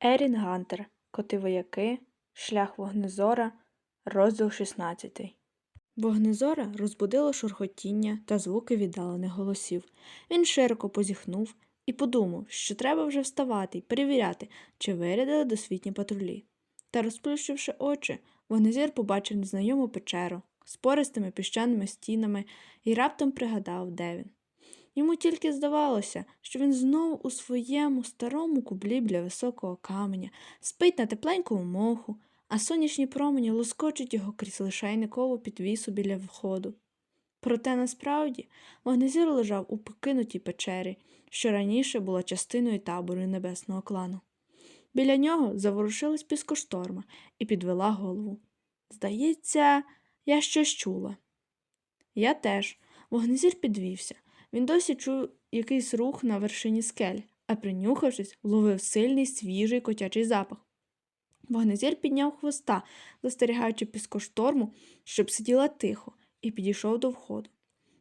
Ерін Гантер, Коти вояки, Шлях вогнезора, розділ 16. Вогнезора розбудило шурхотіння та звуки віддалених голосів. Він широко позіхнув і подумав, що треба вже вставати й перевіряти, чи вирядили досвітні патрулі. Та, розплющивши очі, вогнезір побачив незнайому печеру з пористими піщаними стінами і раптом пригадав, де він. Йому тільки здавалося, що він знову у своєму старому кублі біля високого каменя, спить на тепленькому моху, а сонячні промені лоскочуть його крізь лишайникову підвісу біля входу. Проте насправді вогнезір лежав у покинутій печері, що раніше була частиною табору небесного клану. Біля нього заворушилась піскошторма і підвела голову. Здається, я щось чула. Я теж. Вогнезір підвівся. Він досі чув якийсь рух на вершині скель, а принюхавшись, вловив сильний свіжий котячий запах. Вогнезір підняв хвоста, застерігаючи піскошторму, щоб сиділа тихо, і підійшов до входу.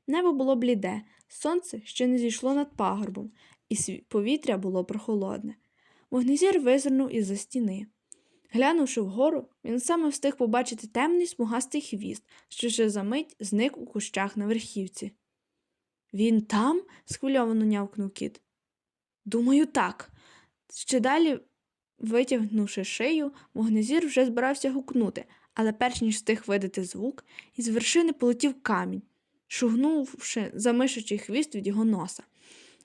Небо було бліде, сонце ще не зійшло над пагорбом, і повітря було прохолодне. Вогнезір визирнув із-за стіни. Глянувши вгору, він саме встиг побачити темний смугастий хвіст, що ще за мить зник у кущах на верхівці. Він там? схвильовано нявкнув кіт. Думаю, так. Ще далі, витягнувши шию, вогнезір вже збирався гукнути, але перш ніж встиг видати звук, із вершини полетів камінь, шугнувши за мишачий хвіст від його носа.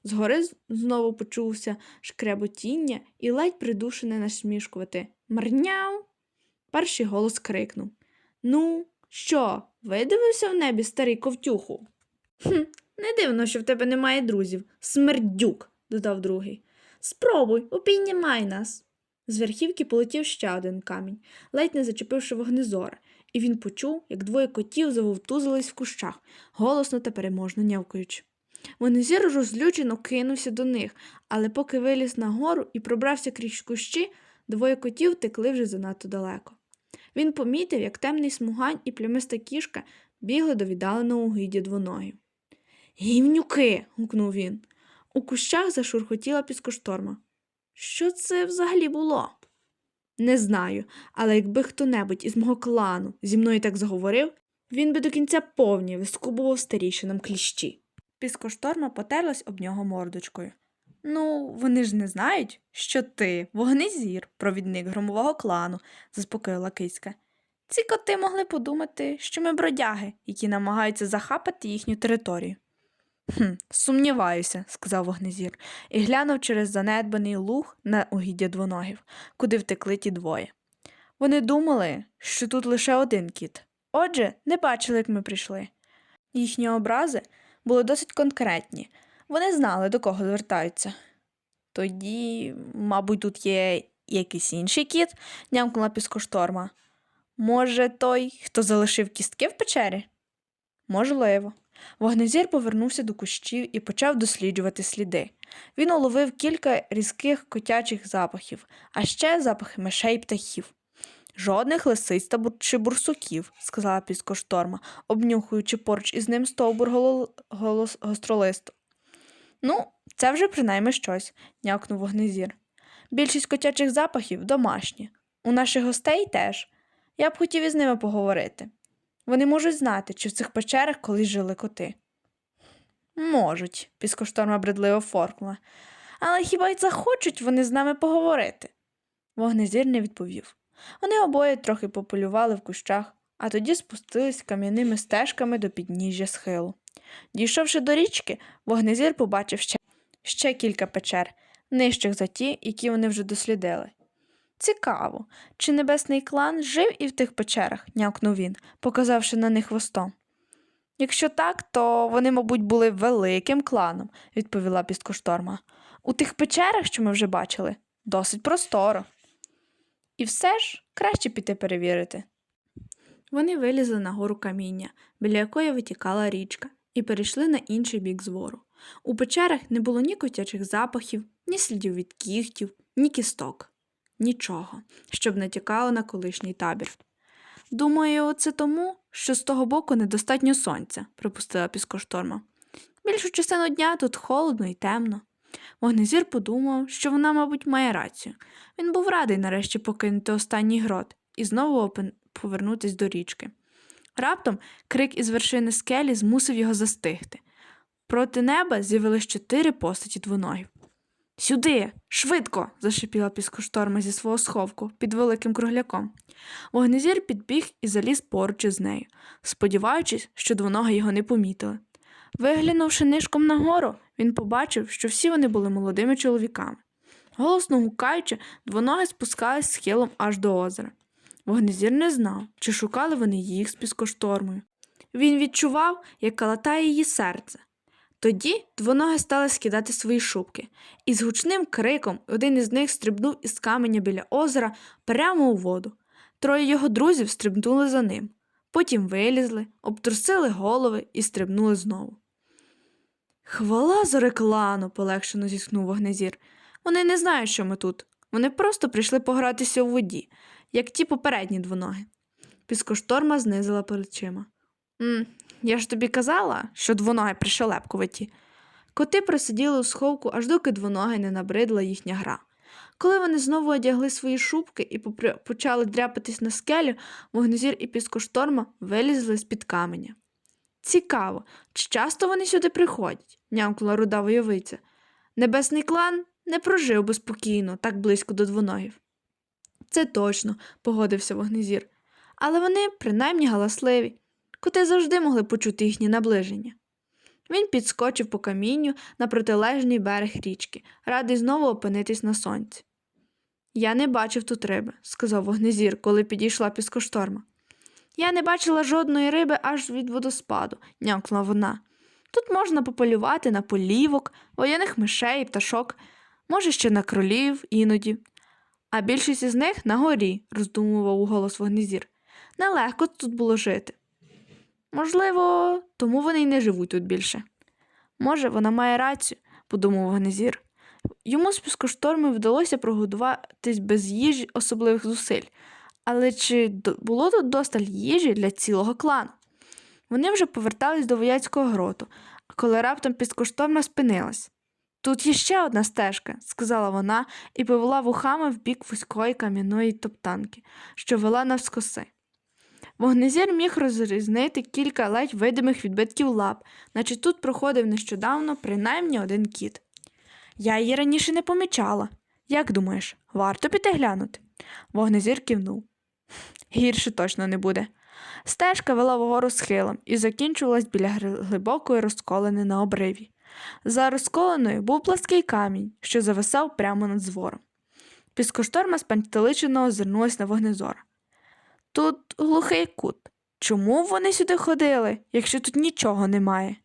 Згори знову почувся шкреботіння і ледь придушене насмішкувати Марняу. Перший голос крикнув Ну, що, видивився в небі старий ковтюху? Хм, не дивно, що в тебе немає друзів. Смердюк, додав другий. Спробуй, упійнімай нас. З верхівки полетів ще один камінь, ледь не зачепивши вогнезора, і він почув, як двоє котів завовтузились в кущах, голосно та переможно нявкаючи. Вогнезір розлючено кинувся до них, але поки виліз нагору і пробрався крізь кущі, двоє котів текли вже занадто далеко. Він помітив, як темний смугань і плямиста кішка бігли до віддаленого угіддя двоногів. Гівнюки. гукнув він. У кущах зашурхотіла піскошторма. Що це взагалі було? Не знаю, але якби хто-небудь із мого клану зі мною так заговорив, він би до кінця повні вискубував старішинам кліщі. Піскошторма потерлась об нього мордочкою. Ну, вони ж не знають, що ти вогнезір, провідник громового клану, заспокоїла кицька. Ці коти могли подумати, що ми бродяги, які намагаються захапати їхню територію. Хм, сумніваюся, сказав вогнезір, і глянув через занедбаний луг на угіддя двоногів, куди втекли ті двоє. Вони думали, що тут лише один кіт. Отже, не бачили, як ми прийшли. Їхні образи були досить конкретні. Вони знали, до кого звертаються. Тоді, мабуть, тут є якийсь інший кіт, нямкнула піскошторма. Може, той, хто залишив кістки в печері? Можливо. Вогнезір повернувся до кущів і почав досліджувати сліди. Він уловив кілька різких котячих запахів, а ще запахи мишей і птахів. Жодних лисиць та чи бурсуків, сказала піскошторма, обнюхуючи поруч із ним стовбур голо- голос гостролисту. Ну, це вже принаймні щось, нявкнув вогнезір. Більшість котячих запахів домашні. У наших гостей теж. Я б хотів із ними поговорити. Вони можуть знати, чи в цих печерах колись жили коти. Можуть, піскошторма бредливо форкнула. Але хіба й захочуть вони з нами поговорити? Вогнезір не відповів. Вони обоє трохи пополювали в кущах, а тоді спустились кам'яними стежками до підніжжя схилу. Дійшовши до річки, вогнезір побачив ще, ще кілька печер, нижчих за ті, які вони вже дослідили. Цікаво, чи небесний клан жив і в тих печерах, нявкнув він, показавши на них хвостом. Якщо так, то вони, мабуть, були великим кланом, відповіла пісткошторма. У тих печерах, що ми вже бачили, досить просторо. І все ж краще піти перевірити. Вони вилізли на гору каміння, біля якої витікала річка, і перейшли на інший бік звору. У печерах не було ні котячих запахів, ні слідів від кігтів, ні кісток. Нічого, щоб не тікало на колишній табір. Думаю, це тому, що з того боку недостатньо сонця, припустила піскошторма. Більшу частину дня тут холодно і темно. Вогнезір подумав, що вона, мабуть, має рацію. Він був радий нарешті покинути останній грот і знову повернутись до річки. Раптом крик із вершини скелі змусив його застигти. Проти неба з'явились чотири постаті двоногів. Сюди, швидко. зашипіла піскошторма зі свого сховку під великим кругляком. Вогнезір підбіг і заліз поруч із нею, сподіваючись, що двоноги його не помітили. Виглянувши нишком нагору, він побачив, що всі вони були молодими чоловіками. Голосно гукаючи, двоноги спускались схилом аж до озера. Вогнезір не знав, чи шукали вони їх з піскоштормою. Він відчував, як калатає її серце. Тоді двоноги стали скидати свої шубки, і з гучним криком один із них стрибнув із каменя біля озера прямо у воду. Троє його друзів стрибнули за ним. Потім вилізли, обтрусили голови і стрибнули знову. Хвала за реклану, полегшено зітхнув вогнезір. Вони не знають, що ми тут. Вони просто прийшли погратися у воді, як ті попередні двоноги. Піскошторма знизила плечима. «М, я ж тобі казала, що двоноги пришелепкуваті. Коти просиділи у сховку, аж доки двоноги не набридла їхня гра. Коли вони знову одягли свої шубки і почали дряпатись на скелю, вогнезір і піскошторма вилізли з-під каменя. Цікаво, чи часто вони сюди приходять? нямкнула руда войовиця. Небесний клан не прожив би спокійно, так близько до двоногів. Це точно, погодився вогнезір. Але вони принаймні галасливі. Коти завжди могли почути їхнє наближення. Він підскочив по камінню на протилежний берег річки, радий знову опинитись на сонці. Я не бачив тут риби, сказав вогнезір, коли підійшла піскошторма. Я не бачила жодної риби аж від водоспаду, нямкнула вона. Тут можна пополювати на полівок, воєнних мишей, пташок, може, ще на кролів іноді. А більшість із них на горі, роздумував уголос вогнезір. Нелегко тут було жити. Можливо, тому вони й не живуть тут більше. Може, вона має рацію, подумав вогнезір. Йому з піскошторми вдалося прогодуватись без їжі особливих зусиль. Але чи було тут досталь їжі для цілого клану? Вони вже повертались до вояцького гроту, коли раптом піскоштовна спинилась. Тут є ще одна стежка, сказала вона і повела вухами в бік вузької кам'яної топтанки, що вела навскоси. Вогнезір міг розрізнити кілька ледь видимих відбитків лап, наче тут проходив нещодавно принаймні один кіт. Я її раніше не помічала. Як думаєш, варто піти глянути? Вогнезір кивнув. Гірше точно не буде. Стежка вела вгору схилом і закінчувалась біля глибокої розколини на обриві. За розколеною був плаский камінь, що зависав прямо над звором. Піскошторма спантеличено озирнулась на вогнезора. Тут глухий кут. Чому вони сюди ходили, якщо тут нічого немає?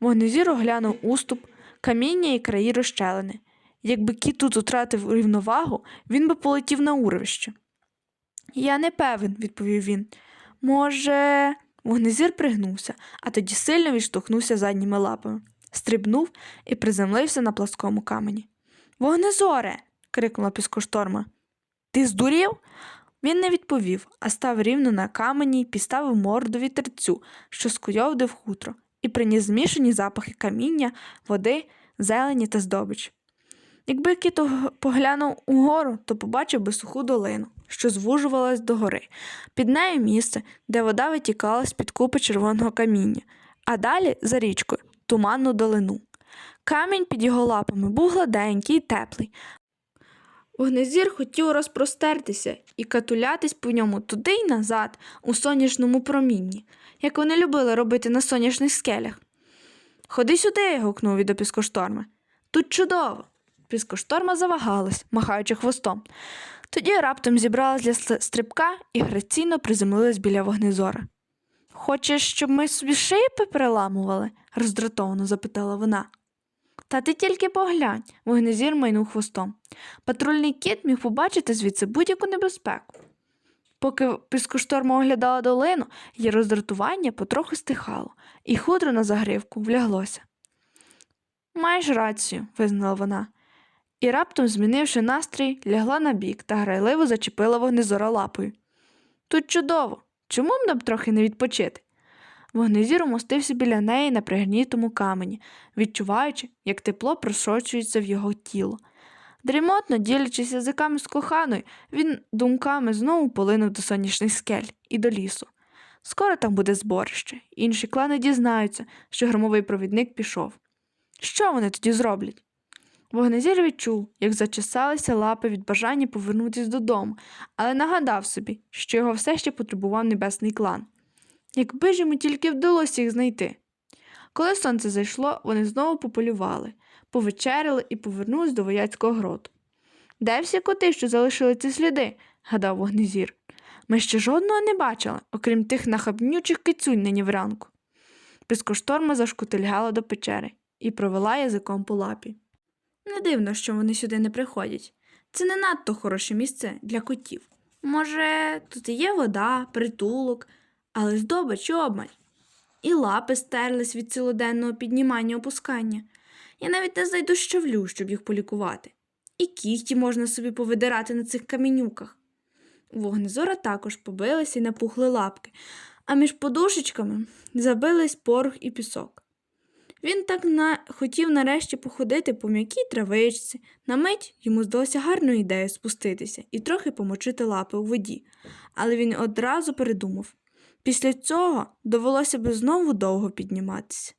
Вогнезір оглянув уступ, каміння і краї розщелини. Якби кіт тут втратив рівновагу, він би полетів на урвище. Я не певен, відповів він. Може, вогнезір пригнувся, а тоді сильно відштовхнувся задніми лапами, стрибнув і приземлився на пласкому камені. Вогнезоре. крикнула піскошторма. Ти здурів? Він не відповів, а став рівно на камені й підставив морду вітерцю, що скуйовдив хутро, і приніс змішані запахи каміння, води, зелені та здобич. Якби кіт поглянув угору, то побачив би суху долину, що звужувалась до гори. Під нею місце, де вода витікала з-під купи червоного каміння, а далі за річкою туманну долину. Камінь під його лапами був гладенький і теплий. Вогнезір хотів розпростертися і катулятись по ньому туди й назад, у сонячному промінні, як вони любили робити на сонячних скелях. Ходи сюди. гукнув від піскошторми. Тут чудово. Піскошторма завагалась, махаючи хвостом. Тоді раптом зібралась для ст- стрибка і граційно приземлилась біля вогнезора. Хочеш, щоб ми собі шиї переламували? роздратовано запитала вона. Та ти тільки поглянь, вогнезір майнув хвостом. Патрульний кіт міг побачити звідси будь-яку небезпеку. Поки піскошторма оглядала долину, її роздратування потроху стихало, і хутро на загривку вляглося. Маєш рацію, визнала вона, і раптом, змінивши настрій, лягла на бік та грайливо зачепила вогнезора лапою. Тут чудово. Чому б нам трохи не відпочити? Вогнезір умостився біля неї на пригнітому камені, відчуваючи, як тепло просочується в його тіло. Дрімотно ділячись язиками з коханою, він думками знову полинув до сонячних скель і до лісу. Скоро там буде зборище. Інші клани дізнаються, що громовий провідник пішов. Що вони тоді зроблять? Вогнезір відчув, як зачесалися лапи від бажання повернутися додому, але нагадав собі, що його все ще потребував небесний клан. Якби ж йому тільки вдалося їх знайти. Коли сонце зайшло, вони знову пополювали, повечеряли і повернулись до вояцького гроду. Де всі коти, що залишили ці сліди? гадав вогнезір. Ми ще жодного не бачили, окрім тих нахабнючих кицюнь нині вранку. Піскошторма зашкутильгала до печери і провела язиком по лапі. Не дивно, що вони сюди не приходять. Це не надто хороше місце для котів. Може, тут і є вода, притулок, але здобич обмаль. І лапи стерлись від цілоденного піднімання опускання. Я навіть не знайду щавлю, щоб їх полікувати. І кігті можна собі повидирати на цих камінюках. У вогнезора також побилися і напухли лапки, а між подушечками забились порох і пісок. Він так на... хотів нарешті походити по м'якій травичці. На мить йому здалося гарною ідеєю спуститися і трохи помочити лапи у воді, але він одразу передумав. Після цього довелося би знову довго підніматися.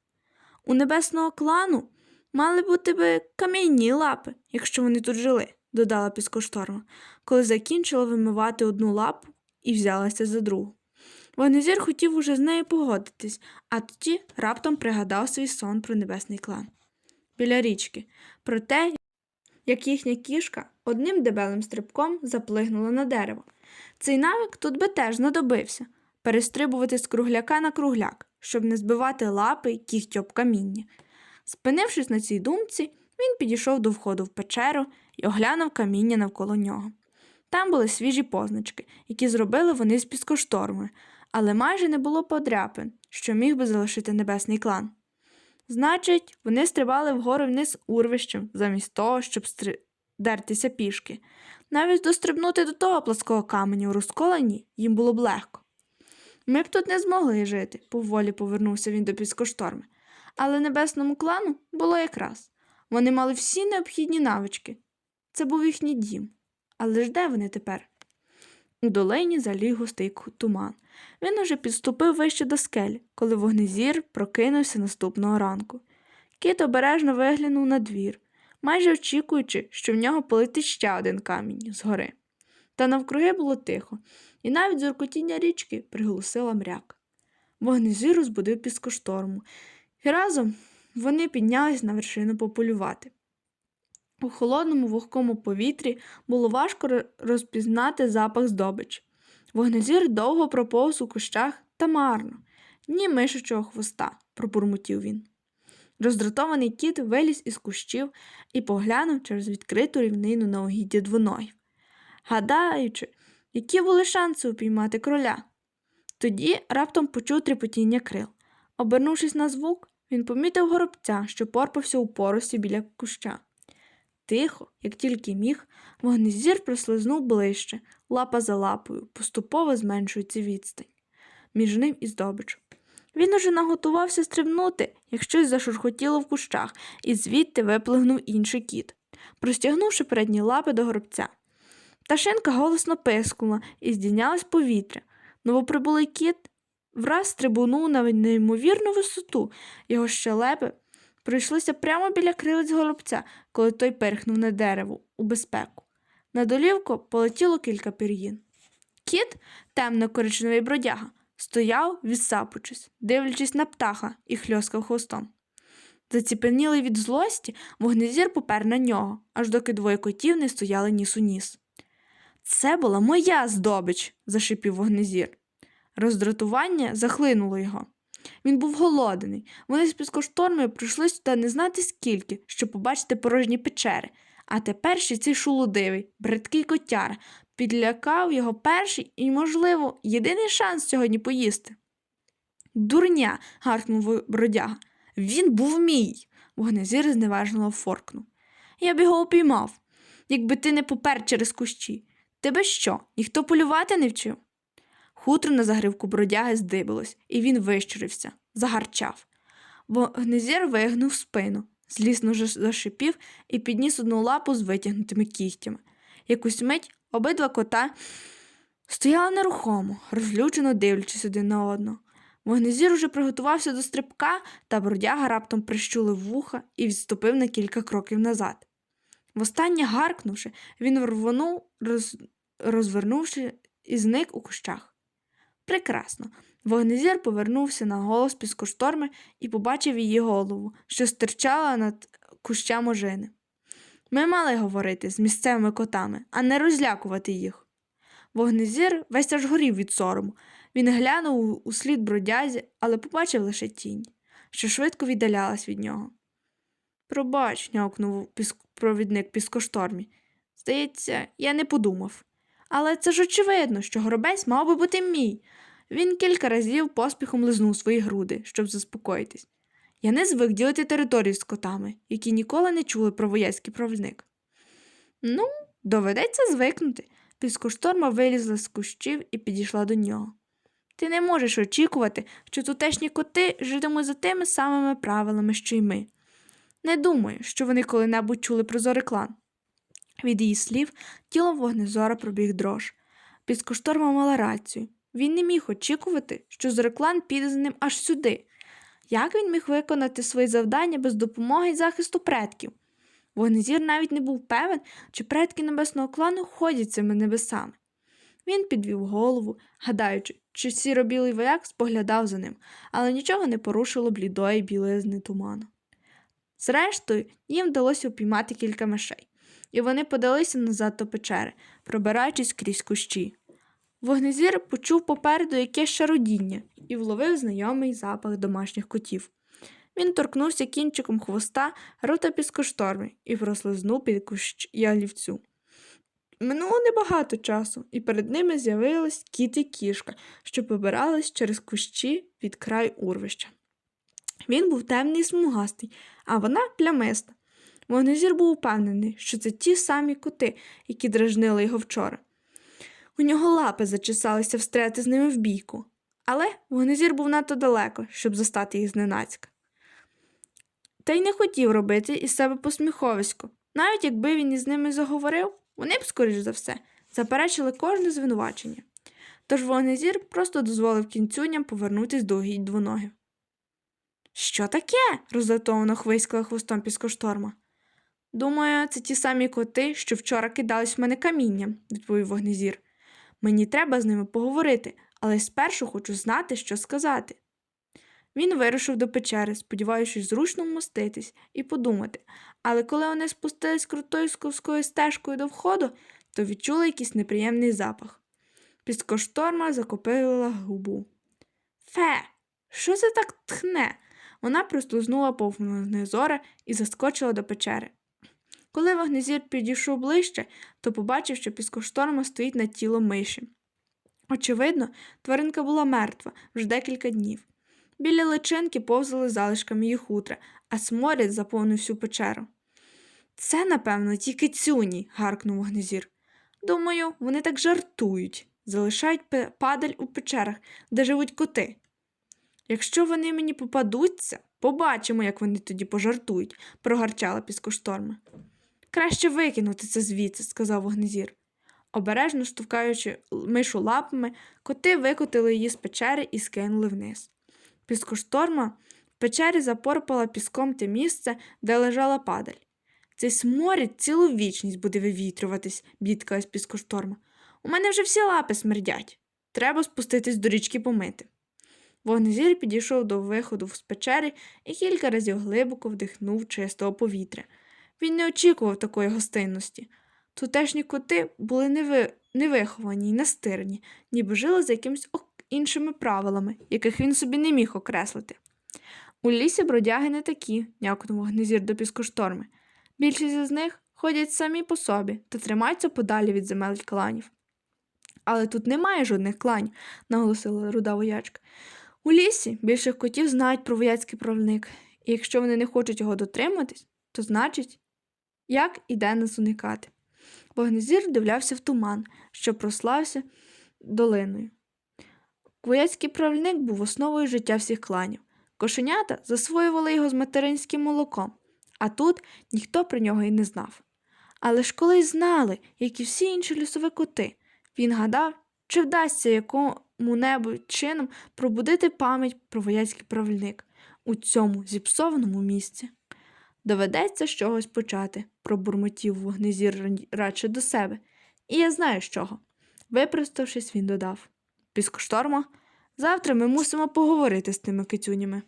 У небесного клану мали бути би кам'яні лапи, якщо вони тут жили, додала піскошторма, коли закінчила вимивати одну лапу і взялася за другу. Вогнезір хотів уже з нею погодитись, а тоді раптом пригадав свій сон про небесний клан. Біля річки, про те, як їхня кішка одним дебелим стрибком заплигнула на дерево. Цей навик тут би теж знадобився перестрибувати з кругляка на кругляк, щоб не збивати лапи й кігті об каміння. Спинившись на цій думці, він підійшов до входу в печеру і оглянув каміння навколо нього. Там були свіжі позначки, які зробили вони з піскошторми, але майже не було подряпин, що міг би залишити небесний клан. Значить, вони стрибали вгору вниз урвищем, замість того, щоб стри... дертися пішки. Навіть дострибнути до того плаского каменю у розколенні їм було б легко. Ми б тут не змогли жити, поволі повернувся він до піскошторми. Але небесному клану було якраз. Вони мали всі необхідні навички. Це був їхній дім. Але ж де вони тепер? У долині заліг густий туман. Він уже підступив вище до скель, коли вогнезір прокинувся наступного ранку. Кіт обережно виглянув на двір, майже очікуючи, що в нього полетить ще один камінь згори. Та навкруги було тихо, і навіть зуркотіння річки приглусила мряк. Вогнезір розбудив піскошторму, і разом вони піднялись на вершину пополювати. У холодному вогкому повітрі було важко розпізнати запах здобичі. Вогнезір довго проповз у кущах та марно. Ні мишачого хвоста, пробурмотів він. Роздратований кіт виліз із кущів і поглянув через відкриту рівнину на угіддя двоногів, гадаючи, які були шанси упіймати кроля. Тоді раптом почув трепотіння крил. Обернувшись на звук, він помітив горобця, що порпався у поросі біля куща. Тихо, як тільки міг, вогнезір прослизнув ближче, лапа за лапою, поступово зменшується відстань між ним і здобичем. Він уже наготувався стрибнути, як щось зашурхотіло в кущах, і звідти виплигнув інший кіт, простягнувши передні лапи до горобця. Пташинка голосно пискнула і здійнялась повітря. Новоприбулий кіт враз стрибунув на неймовірну висоту, його щелепи пройшлися прямо біля крилиць горобця, коли той перхнув на дерево у безпеку. На долівку полетіло кілька пір'їн. Кіт, темно-коричневий бродяга, стояв, відсапучись, дивлячись на птаха і хльоскав хвостом. Заціпенілий від злості, вогнезір попер на нього, аж доки двоє котів не стояли ніс у ніс. Це була моя здобич, зашипів вогнезір. Роздратування захлинуло його. Він був голодний. Вони з піскоштормою прийшли сюди не знати скільки, щоб побачити порожні печери. А тепер ще цей шулудивий, бридкий котяр підлякав його перший і, можливо, єдиний шанс сьогодні поїсти. Дурня. гаркнув бродяга. Він був мій. Вогнезір зневажливо форкнув. Я б його упіймав, якби ти не попер через кущі. Тебе що, ніхто полювати не вчив? Хутро на загривку бродяги здибилось, і він вищурився, загарчав. Вогнезір вигнув спину, злісно зашипів і підніс одну лапу з витягнутими кігтями. Якусь мить обидва кота стояли нерухомо, розлючено дивлячись один на одного. Вогнезір уже приготувався до стрибка, та бродяга раптом прищулив вуха і відступив на кілька кроків назад. Востаннє гаркнувши, він рвонув, роз... розвернувши і зник у кущах. Прекрасно. Вогнезір повернувся на голос піскошторми і побачив її голову, що стирчала над кущем ожини. Ми мали говорити з місцевими котами, а не розлякувати їх. Вогнезір весь аж горів від сорому. Він глянув у слід бродязі, але побачив лише тінь, що швидко віддалялась від нього. Пробач, нявкнув. Провідник піскоштормі. Здається, я не подумав. Але це ж очевидно, що горобець мав би бути мій. Він кілька разів поспіхом лизнув свої груди, щоб заспокоїтись. Я не звик ділити територію з котами, які ніколи не чули про воєцький провідник. Ну, доведеться звикнути. Піскошторма вилізла з кущів і підійшла до нього. Ти не можеш очікувати, що тутешні коти житимуть за тими самими правилами, що й ми. Не думаю, що вони коли-небудь чули про зореклан. Від її слів тіло вогнезора пробіг дрож. Піскошторма мала рацію. Він не міг очікувати, що зореклан піде за ним аж сюди. Як він міг виконати свої завдання без допомоги й захисту предків? Вогнезір навіть не був певен, чи предки небесного клану ходять цими небесами. Він підвів голову, гадаючи, чи сіро-білий вояк споглядав за ним, але нічого не порушило блідої білизни туману. Зрештою, їм вдалося упіймати кілька мишей, і вони подалися назад до печери, пробираючись крізь кущі. Вогнезір почув попереду якесь шародіння і вловив знайомий запах домашніх котів. Він торкнувся кінчиком хвоста рота піскошторми і прослизнув під кущ ялівцю. Минуло небагато часу, і перед ними з'явилась кіт і кішка, що побирались через кущі від краю урвища. Він був темний і смугастий, а вона плямиста. Вогнезір був упевнений, що це ті самі коти, які дражнили його вчора. У нього лапи зачесалися встряти з ними в бійку, але вогнезір був надто далеко, щоб застати їх зненацька. Та й не хотів робити із себе посміховисько. Навіть якби він із ними заговорив, вони б, скоріш за все, заперечили кожне звинувачення. Тож вогнезір просто дозволив кінцюням повернутись до угідь двоногів. Що таке? роздратовано хвиськала хвостом піскошторма. Думаю, це ті самі коти, що вчора кидались в мене камінням, відповів вогнезір. Мені треба з ними поговорити, але спершу хочу знати, що сказати. Він вирушив до печери, сподіваючись зручно вмоститись і подумати, але коли вони спустились крутою сковською стежкою до входу, то відчули якийсь неприємний запах. Піскошторма закопила губу. Фе, що це так тхне? Вона прослизнула повз вогнезора і заскочила до печери. Коли вогнезір підійшов ближче, то побачив, що піскошторма стоїть над тілом миші. Очевидно, тваринка була мертва вже декілька днів. Біля личинки повзали залишками її хутра, а сморід заповнив всю печеру. Це, напевно, тільки цюні, гаркнув вогнезір. Думаю, вони так жартують, залишають падаль у печерах, де живуть коти. Якщо вони мені попадуться, побачимо, як вони тоді пожартують, прогарчала піскошторма. Краще викинути це звідси, сказав вогнезір. Обережно штовхаючи л- мишу лапами, коти викотили її з печери і скинули вниз. Піскошторма в печері запорпала піском те місце, де лежала падаль. Цей сморід цілу вічність буде вивітрюватись, бідкалась піскошторма. У мене вже всі лапи смердять. Треба спуститись до річки помити. Вогнезір підійшов до виходу з печери і кілька разів глибоко вдихнув чистого повітря. Він не очікував такої гостинності. Тутешні коти були неви... невиховані й настирні, ніби жили за якимись іншими правилами, яких він собі не міг окреслити. У лісі бродяги не такі, някнув вогнезір до піскошторми. Більшість із них ходять самі по собі та тримаються подалі від земель кланів. Але тут немає жодних кланів, наголосила руда воячка. У лісі більших котів знають про вояцький правник, і якщо вони не хочуть його дотриматись, то значить, як і де нас уникати. Вогнезір вдивлявся в туман, що прослався долиною. Вояцький правильник був основою життя всіх кланів. Кошенята засвоювали його з материнським молоком, а тут ніхто про нього й не знав. Але ж колись знали, як і всі інші лісові коти. Він гадав, чи вдасться якому-небудь чином пробудити пам'ять про вояцький правильник у цьому зіпсованому місці. Доведеться з чогось почати, пробурмотів вогнезір радше до себе. І я знаю з чого. Випроставшись, він додав. Піскошторма, завтра ми мусимо поговорити з тими кицюнями.